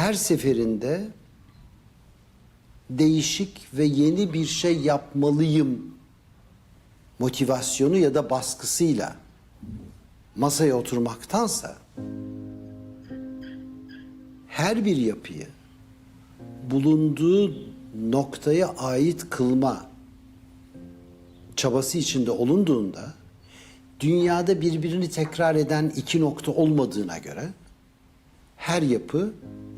her seferinde değişik ve yeni bir şey yapmalıyım motivasyonu ya da baskısıyla masaya oturmaktansa her bir yapıyı bulunduğu noktaya ait kılma çabası içinde olunduğunda dünyada birbirini tekrar eden iki nokta olmadığına göre her yapı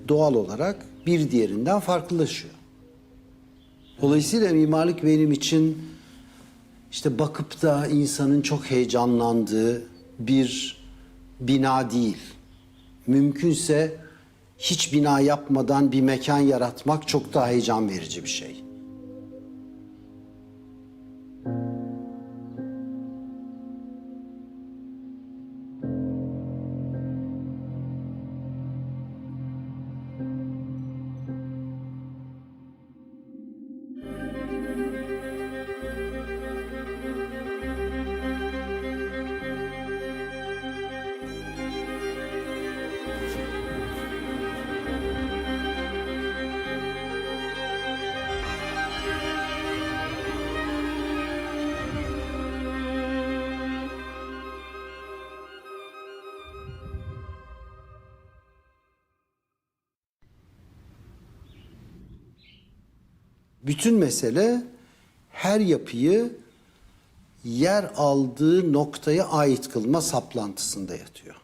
doğal olarak bir diğerinden farklılaşıyor. Dolayısıyla mimarlık benim için işte bakıp da insanın çok heyecanlandığı bir bina değil. Mümkünse hiç bina yapmadan bir mekan yaratmak çok daha heyecan verici bir şey. Bütün mesele her yapıyı yer aldığı noktaya ait kılma saplantısında yatıyor.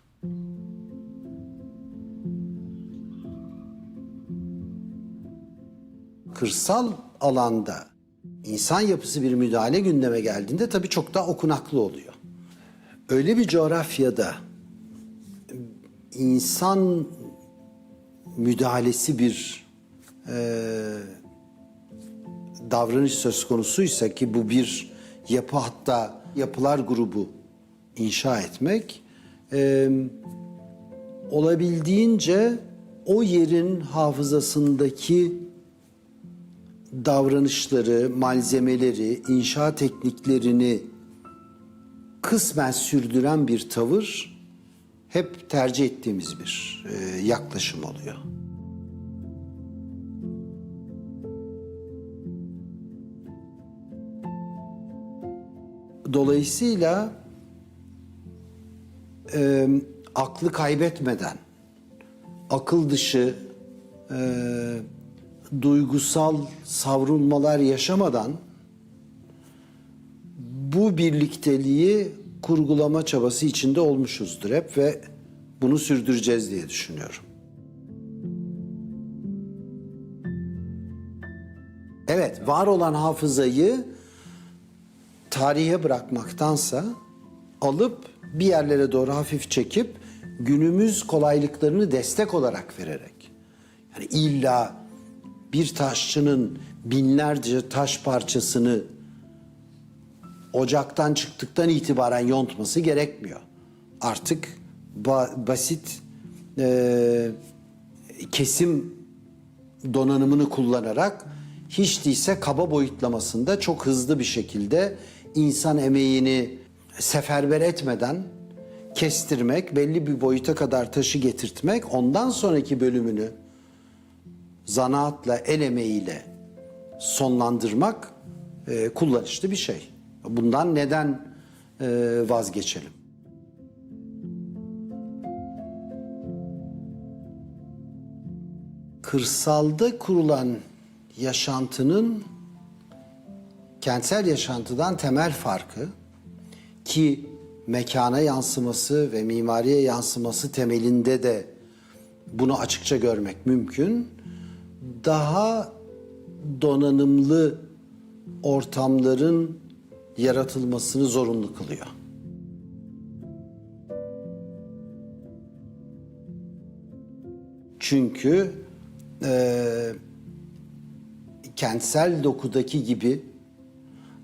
Kırsal alanda insan yapısı bir müdahale gündeme geldiğinde tabii çok daha okunaklı oluyor. Öyle bir coğrafyada insan müdahalesi bir davranış söz konusuysa ki bu bir yapı hatta yapılar grubu inşa etmek e, olabildiğince o yerin hafızasındaki davranışları, malzemeleri, inşa tekniklerini kısmen sürdüren bir tavır hep tercih ettiğimiz bir e, yaklaşım oluyor. Dolayısıyla e, aklı kaybetmeden, akıl dışı e, duygusal savrulmalar yaşamadan bu birlikteliği kurgulama çabası içinde olmuşuzdur hep ve bunu sürdüreceğiz diye düşünüyorum. Evet, var olan hafızayı tarihe bırakmaktansa alıp bir yerlere doğru hafif çekip günümüz kolaylıklarını destek olarak vererek. Yani illa bir taşçının binlerce taş parçasını ocaktan çıktıktan itibaren yontması gerekmiyor. Artık ba- basit e, kesim donanımını kullanarak hiç değilse kaba boyutlamasında çok hızlı bir şekilde insan emeğini seferber etmeden kestirmek, belli bir boyuta kadar taşı getirtmek, ondan sonraki bölümünü zanaatla, el emeğiyle sonlandırmak e, kullanışlı bir şey. Bundan neden e, vazgeçelim? Kırsalda kurulan yaşantının kentsel yaşantıdan temel farkı ki mekana yansıması ve mimariye yansıması temelinde de bunu açıkça görmek mümkün. Daha donanımlı ortamların yaratılmasını zorunlu kılıyor. Çünkü eee kentsel dokudaki gibi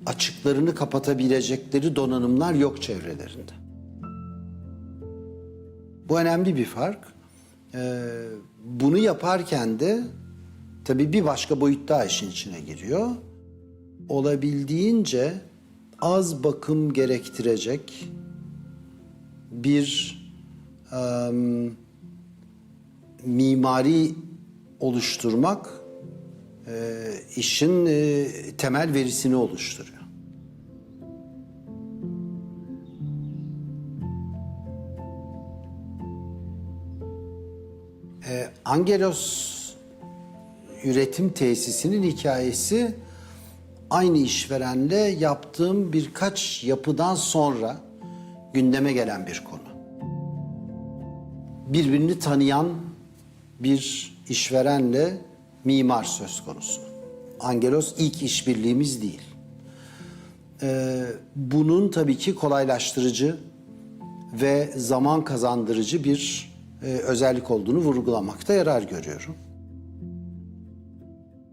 açıklarını kapatabilecekleri donanımlar yok çevrelerinde. Bu önemli bir fark. Ee, bunu yaparken de tabii bir başka boyut daha işin içine giriyor. Olabildiğince az bakım gerektirecek bir em, mimari oluşturmak e, işin e, temel verisini oluşturuyor. E, Angelos üretim tesisinin hikayesi aynı işverenle yaptığım birkaç yapıdan sonra gündeme gelen bir konu. Birbirini tanıyan bir işverenle mimar söz konusu. Angelos ilk işbirliğimiz değil. Ee, bunun tabii ki kolaylaştırıcı ve zaman kazandırıcı bir e, özellik olduğunu vurgulamakta yarar görüyorum.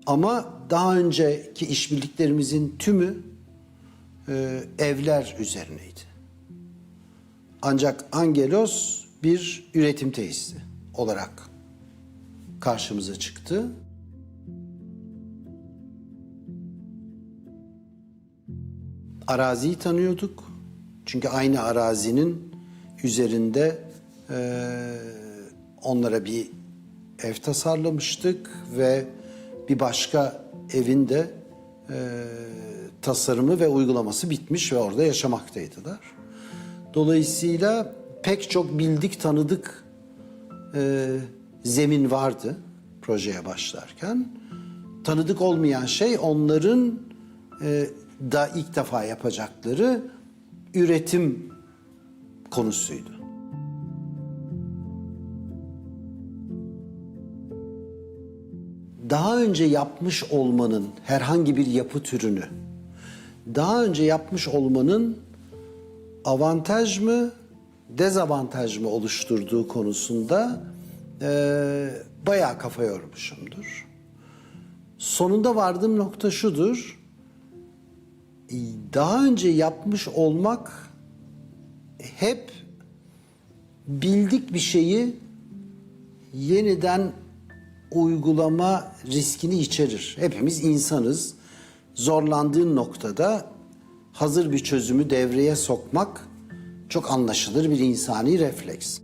Ama daha önceki işbirliklerimizin tümü e, evler üzerineydi. Ancak Angelos bir üretim tesisi olarak karşımıza çıktı. Araziyi tanıyorduk. Çünkü aynı arazinin üzerinde eee, onlara bir ev tasarlamıştık ve bir başka evin de eee, tasarımı ve uygulaması bitmiş ve orada yaşamaktaydılar. Dolayısıyla pek çok bildik tanıdık eee, zemin vardı projeye başlarken. Tanıdık olmayan şey onların e, da ilk defa yapacakları üretim konusuydu. Daha önce yapmış olmanın herhangi bir yapı türünü daha önce yapmış olmanın avantaj mı, dezavantaj mı oluşturduğu konusunda eee bayağı kafa yormuşumdur. Sonunda vardığım nokta şudur. Daha önce yapmış olmak hep bildik bir şeyi yeniden uygulama riskini içerir. Hepimiz insanız. Zorlandığın noktada hazır bir çözümü devreye sokmak çok anlaşılır bir insani refleks.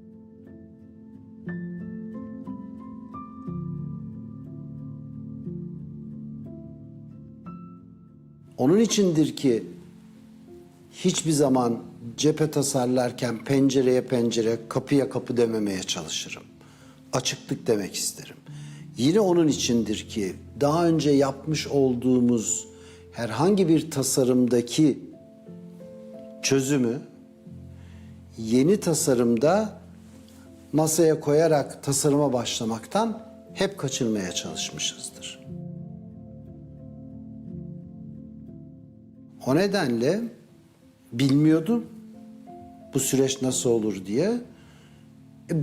Onun içindir ki hiçbir zaman cephe tasarlarken pencereye pencere, kapıya kapı dememeye çalışırım. Açıklık demek isterim. Yine onun içindir ki daha önce yapmış olduğumuz herhangi bir tasarımdaki çözümü yeni tasarımda masaya koyarak tasarıma başlamaktan hep kaçınmaya çalışmışızdır. O nedenle bilmiyordum bu süreç nasıl olur diye. E,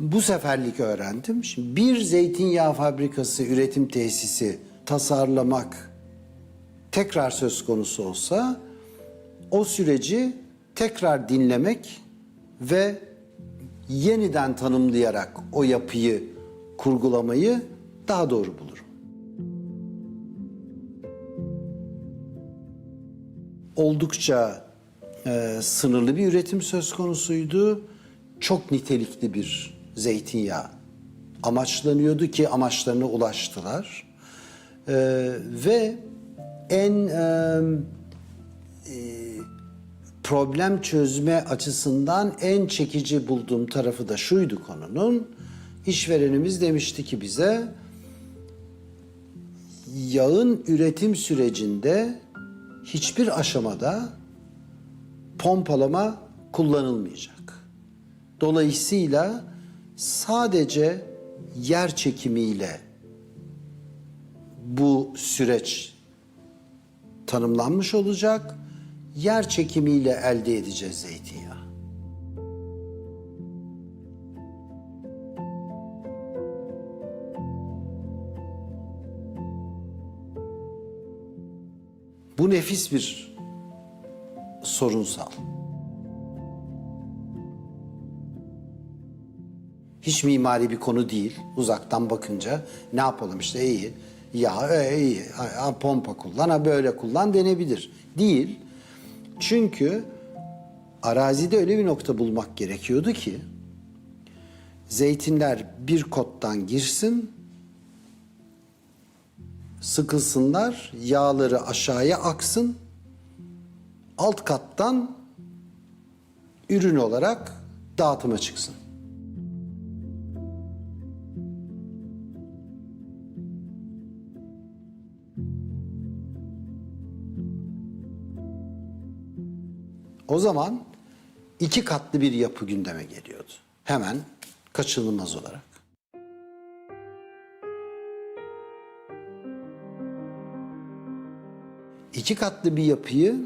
bu seferlik öğrendim. Şimdi bir zeytinyağı fabrikası, üretim tesisi tasarlamak tekrar söz konusu olsa o süreci tekrar dinlemek ve yeniden tanımlayarak o yapıyı kurgulamayı daha doğru bulurum. Oldukça e, sınırlı bir üretim söz konusuydu. Çok nitelikli bir zeytinyağı amaçlanıyordu ki amaçlarına ulaştılar. E, ve en e, e, problem çözme açısından en çekici bulduğum tarafı da şuydu konunun. İşverenimiz demişti ki bize yağın üretim sürecinde hiçbir aşamada pompalama kullanılmayacak. Dolayısıyla sadece yer çekimiyle bu süreç tanımlanmış olacak. Yer çekimiyle elde edeceğiz zeytinyağı. Bu nefis bir sorunsal. Hiç mimari bir konu değil. Uzaktan bakınca ne yapalım işte iyi. Ya e, iyi. Ha, pompa kullan, ha böyle kullan denebilir. Değil. Çünkü arazide öyle bir nokta bulmak gerekiyordu ki zeytinler bir kottan girsin, sıkılsınlar, yağları aşağıya aksın. Alt kattan ürün olarak dağıtıma çıksın. O zaman iki katlı bir yapı gündeme geliyordu. Hemen kaçınılmaz olarak. İki katlı bir yapıyı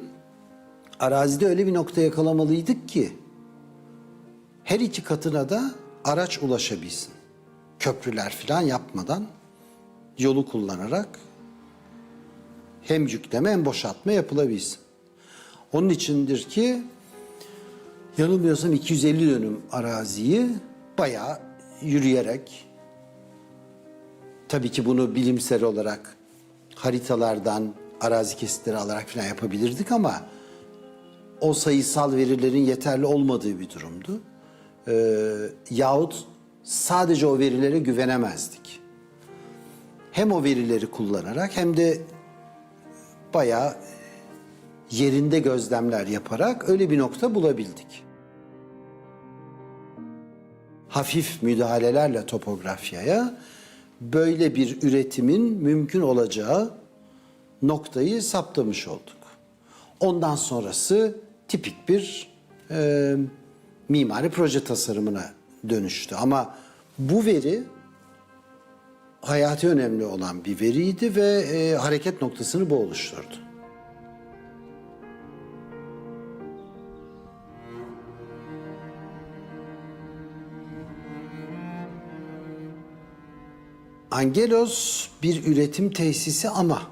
arazide öyle bir nokta yakalamalıydık ki her iki katına da araç ulaşabilsin. Köprüler falan yapmadan yolu kullanarak hem yükleme hem boşaltma yapılabilsin. Onun içindir ki yanılmıyorsam 250 dönüm araziyi bayağı yürüyerek tabii ki bunu bilimsel olarak haritalardan arazi kesitleri alarak falan yapabilirdik ama o sayısal verilerin yeterli olmadığı bir durumdu. Ee, yahut sadece o verilere güvenemezdik. Hem o verileri kullanarak hem de bayağı yerinde gözlemler yaparak öyle bir nokta bulabildik. Hafif müdahalelerle topografyaya böyle bir üretimin mümkün olacağı noktayı saptamış olduk. Ondan sonrası tipik bir e, mimari proje tasarımına dönüştü. Ama bu veri hayati önemli olan bir veriydi ve e, hareket noktasını bu oluşturdu. Angelos bir üretim tesisi ama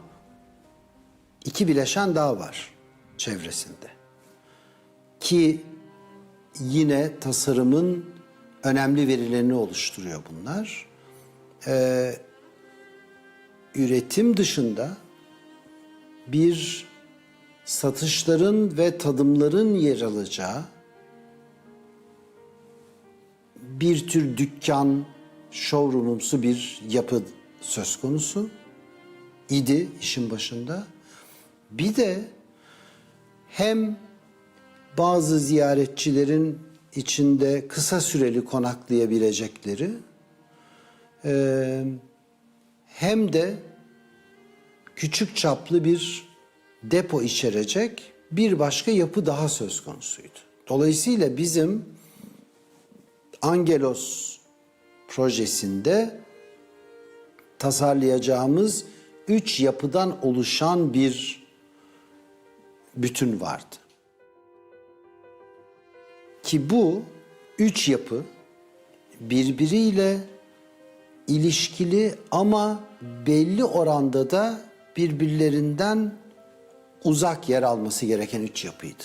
iki bileşen daha var çevresinde. Ki yine tasarımın önemli verilerini oluşturuyor bunlar. Ee, üretim dışında bir satışların ve tadımların yer alacağı bir tür dükkan, showroomumsu bir yapı söz konusu idi işin başında. Bir de hem bazı ziyaretçilerin içinde kısa süreli konaklayabilecekleri e, hem de küçük çaplı bir depo içerecek bir başka yapı daha söz konusuydu. Dolayısıyla bizim Angelos projesinde tasarlayacağımız üç yapıdan oluşan bir bütün vardı. Ki bu üç yapı birbiriyle ilişkili ama belli oranda da birbirlerinden uzak yer alması gereken üç yapıydı.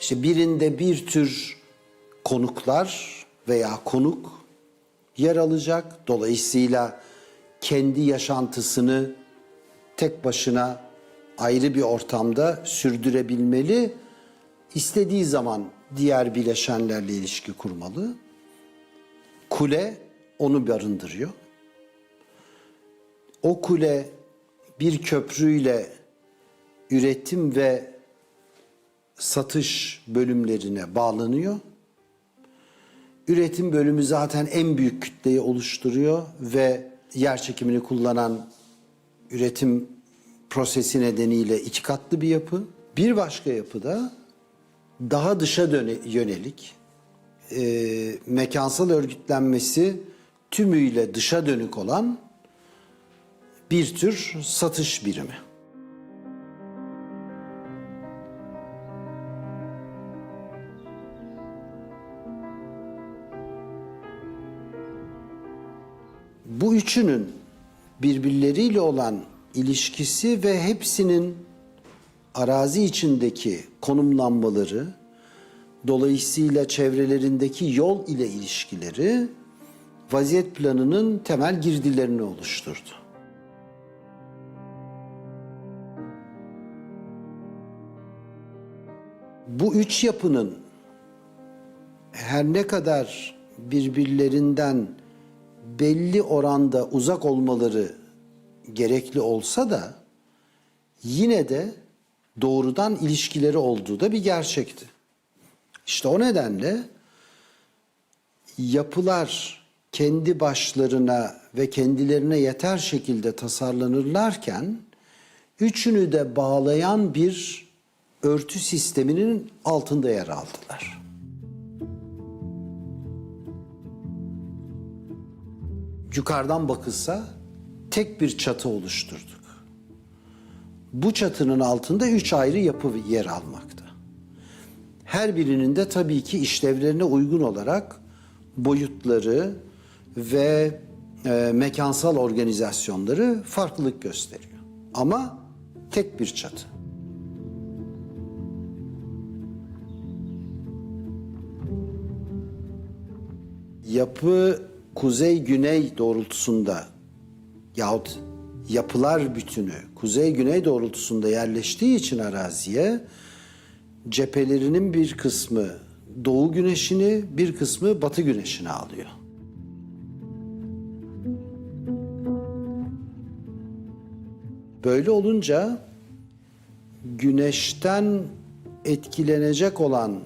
İşte birinde bir tür konuklar veya konuk yer alacak. Dolayısıyla kendi yaşantısını tek başına ayrı bir ortamda sürdürebilmeli. İstediği zaman diğer bileşenlerle ilişki kurmalı. Kule onu barındırıyor. O kule bir köprüyle üretim ve satış bölümlerine bağlanıyor. Üretim bölümü zaten en büyük kütleyi oluşturuyor ve yer çekimini kullanan üretim prosesi nedeniyle iki katlı bir yapı. Bir başka yapıda daha dışa döne, yönelik e, mekansal örgütlenmesi tümüyle dışa dönük olan bir tür satış birimi. Bu üçünün birbirleriyle olan ilişkisi ve hepsinin arazi içindeki konumlanmaları, dolayısıyla çevrelerindeki yol ile ilişkileri vaziyet planının temel girdilerini oluşturdu. Bu üç yapının her ne kadar birbirlerinden belli oranda uzak olmaları gerekli olsa da yine de doğrudan ilişkileri olduğu da bir gerçekti. İşte o nedenle yapılar kendi başlarına ve kendilerine yeter şekilde tasarlanırlarken üçünü de bağlayan bir örtü sisteminin altında yer aldılar. Yukarıdan bakılsa tek bir çatı oluşturduk. Bu çatının altında üç ayrı yapı yer almakta. Her birinin de tabii ki işlevlerine uygun olarak boyutları ve e, mekansal organizasyonları farklılık gösteriyor. Ama tek bir çatı. Yapı kuzey-güney doğrultusunda yahut yapılar bütünü kuzey-güney doğrultusunda yerleştiği için araziye cephelerinin bir kısmı doğu güneşini, bir kısmı batı güneşini alıyor. Böyle olunca güneşten etkilenecek olan,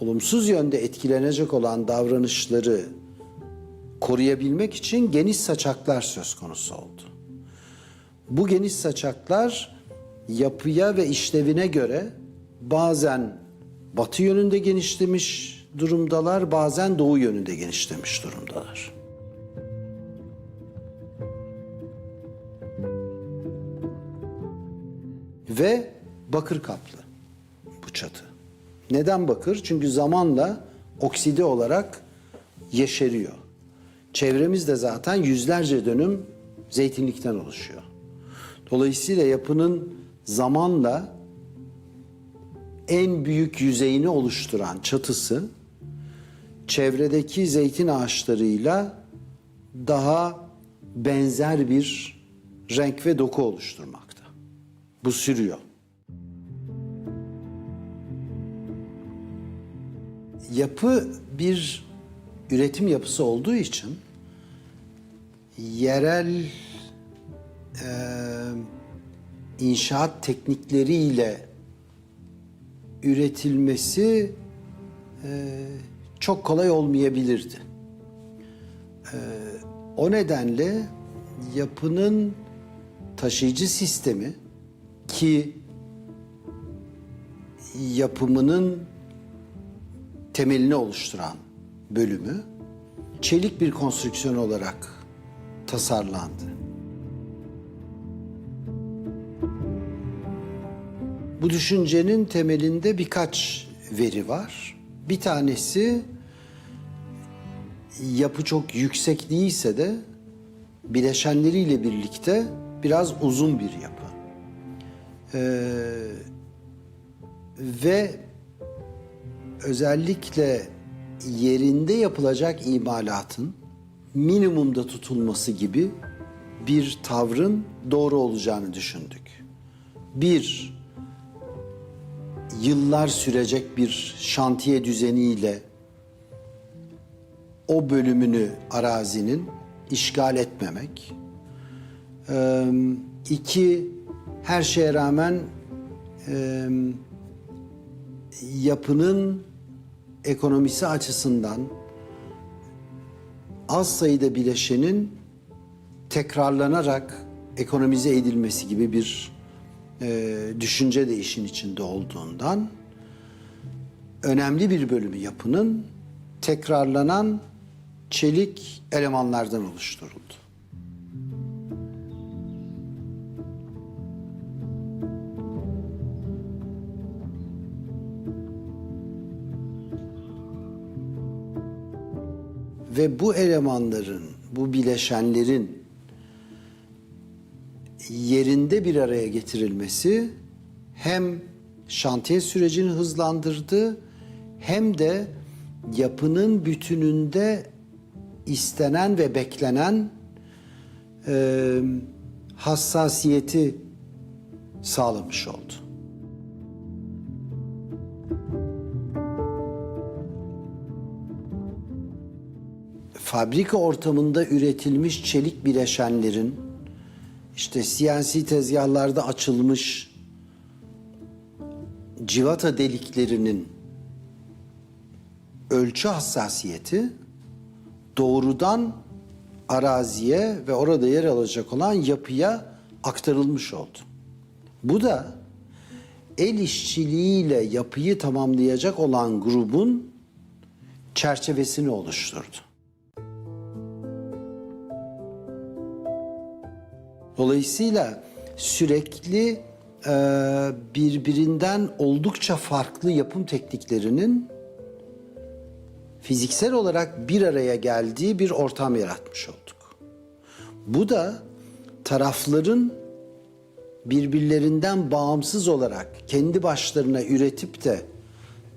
olumsuz yönde etkilenecek olan davranışları koruyabilmek için geniş saçaklar söz konusu oldu. Bu geniş saçaklar yapıya ve işlevine göre bazen batı yönünde genişlemiş durumdalar, bazen doğu yönünde genişlemiş durumdalar. Ve bakır kaplı bu çatı. Neden bakır? Çünkü zamanla okside olarak yeşeriyor. Çevremiz de zaten yüzlerce dönüm zeytinlikten oluşuyor. Dolayısıyla yapının zamanla en büyük yüzeyini oluşturan çatısı çevredeki zeytin ağaçlarıyla daha benzer bir renk ve doku oluşturmakta. Bu sürüyor. Yapı bir üretim yapısı olduğu için yerel e, inşaat teknikleriyle üretilmesi e, çok kolay olmayabilirdi. E, o nedenle yapının taşıyıcı sistemi ki yapımının temelini oluşturan bölümü çelik bir konstrüksiyon olarak tasarlandı. Bu düşüncenin temelinde birkaç veri var. Bir tanesi yapı çok yüksek değilse de bileşenleriyle birlikte biraz uzun bir yapı. Ee, ve özellikle yerinde yapılacak imalatın minimumda tutulması gibi bir tavrın doğru olacağını düşündük. Bir, yıllar sürecek bir şantiye düzeniyle o bölümünü arazinin işgal etmemek. Ee, iki, her şeye rağmen e, yapının ekonomisi açısından az sayıda bileşenin tekrarlanarak ekonomize edilmesi gibi bir e, düşünce de işin içinde olduğundan önemli bir bölümü yapının tekrarlanan çelik elemanlardan oluşturuldu. Ve bu elemanların, bu bileşenlerin yerinde bir araya getirilmesi hem şantiye sürecini hızlandırdı hem de yapının bütününde istenen ve beklenen e, hassasiyeti sağlamış oldu. Fabrika ortamında üretilmiş çelik bileşenlerin işte CNC tezgahlarda açılmış civata deliklerinin ölçü hassasiyeti doğrudan araziye ve orada yer alacak olan yapıya aktarılmış oldu. Bu da el işçiliğiyle yapıyı tamamlayacak olan grubun çerçevesini oluşturdu. Dolayısıyla sürekli e, birbirinden oldukça farklı yapım tekniklerinin fiziksel olarak bir araya geldiği bir ortam yaratmış olduk. Bu da tarafların birbirlerinden bağımsız olarak kendi başlarına üretip de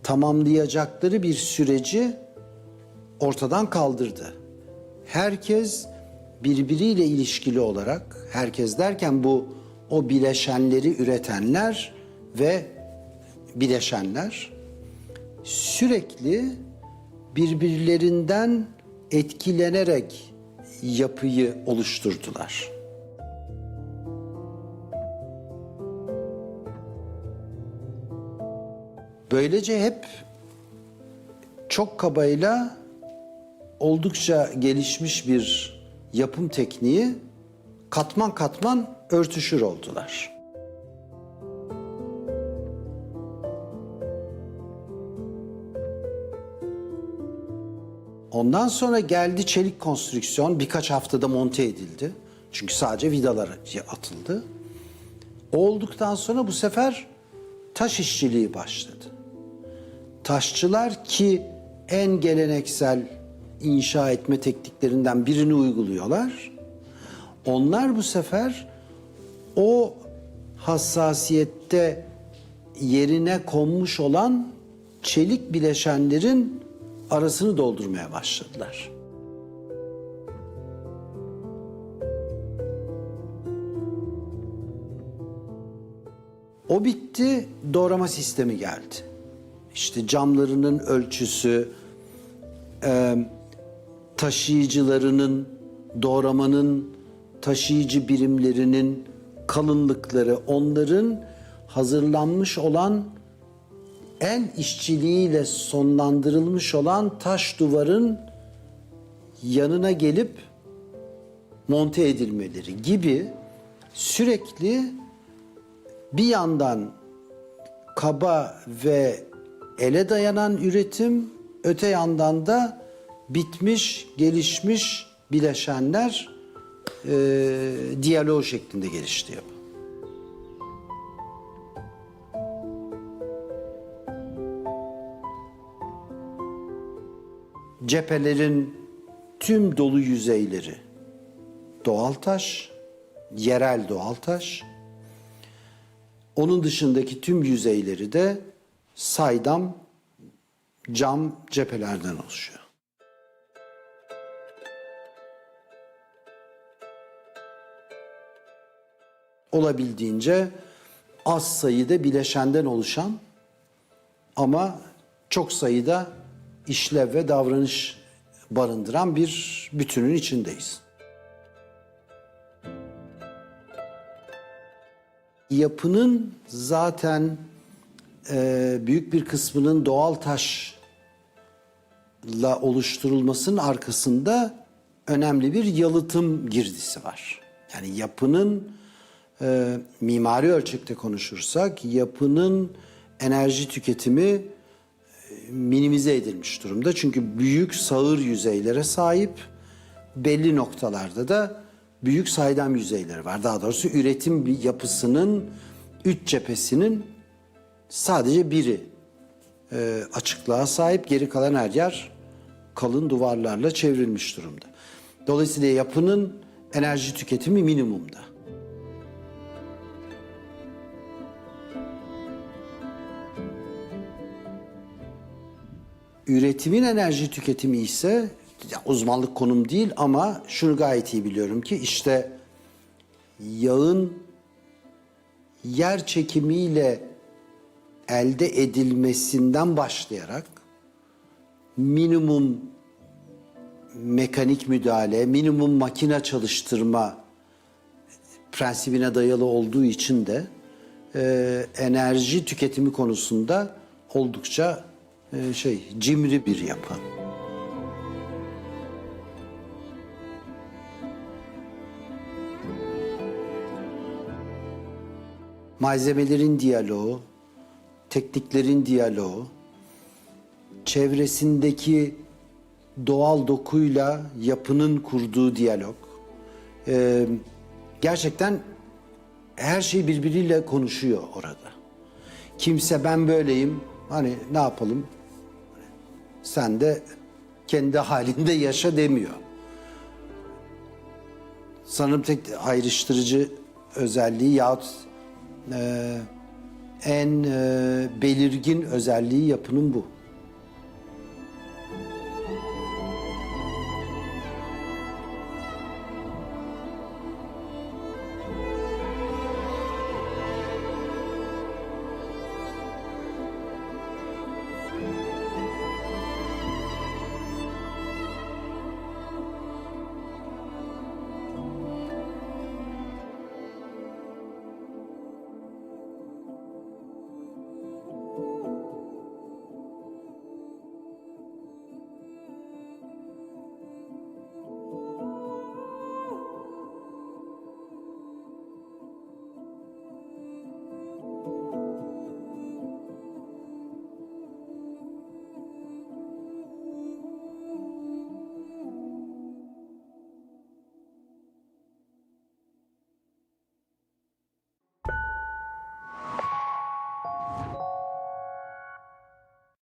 tamamlayacakları bir süreci ortadan kaldırdı. Herkes birbiriyle ilişkili olarak, herkes derken bu o bileşenleri üretenler ve bileşenler sürekli birbirlerinden etkilenerek yapıyı oluşturdular. Böylece hep çok kabayla oldukça gelişmiş bir yapım tekniği katman katman örtüşür oldular. Ondan sonra geldi çelik konstrüksiyon birkaç haftada monte edildi. Çünkü sadece vidalar atıldı. Olduktan sonra bu sefer taş işçiliği başladı. Taşçılar ki en geleneksel inşa etme tekniklerinden birini uyguluyorlar. Onlar bu sefer o hassasiyette yerine konmuş olan çelik bileşenlerin arasını doldurmaya başladılar. O bitti, doğrama sistemi geldi. İşte camlarının ölçüsü, taşıyıcılarının, doğramanın taşıyıcı birimlerinin kalınlıkları, onların hazırlanmış olan el işçiliğiyle sonlandırılmış olan taş duvarın yanına gelip monte edilmeleri gibi sürekli bir yandan kaba ve ele dayanan üretim, öte yandan da bitmiş, gelişmiş bileşenler e, diyalog şeklinde gelişti yapı. Cephelerin tüm dolu yüzeyleri doğal taş, yerel doğal taş. Onun dışındaki tüm yüzeyleri de saydam cam cephelerden oluşuyor. Olabildiğince az sayıda bileşenden oluşan ama çok sayıda işlev ve davranış barındıran bir bütünün içindeyiz. Yapının zaten e, büyük bir kısmının doğal taşla oluşturulmasının arkasında önemli bir yalıtım girdisi var. Yani yapının e, mimari ölçekte konuşursak yapının enerji tüketimi e, minimize edilmiş durumda. Çünkü büyük sağır yüzeylere sahip belli noktalarda da büyük saydam yüzeyleri var. Daha doğrusu üretim yapısının üç cephesinin sadece biri e, açıklığa sahip. Geri kalan her yer kalın duvarlarla çevrilmiş durumda. Dolayısıyla yapının enerji tüketimi minimumda. Üretimin enerji tüketimi ise uzmanlık konum değil ama şunu gayet iyi biliyorum ki işte yağın yer çekimiyle elde edilmesinden başlayarak minimum mekanik müdahale, minimum makine çalıştırma prensibine dayalı olduğu için de e, enerji tüketimi konusunda oldukça e, şey cimri bir yapı. Malzemelerin diyaloğu, tekniklerin diyaloğu, çevresindeki doğal dokuyla yapının kurduğu diyalog. Ee, gerçekten her şey birbiriyle konuşuyor orada. Kimse ben böyleyim, hani ne yapalım, sen de kendi halinde yaşa demiyor. Sanırım tek ayrıştırıcı özelliği yahut e, en e, belirgin özelliği yapının bu.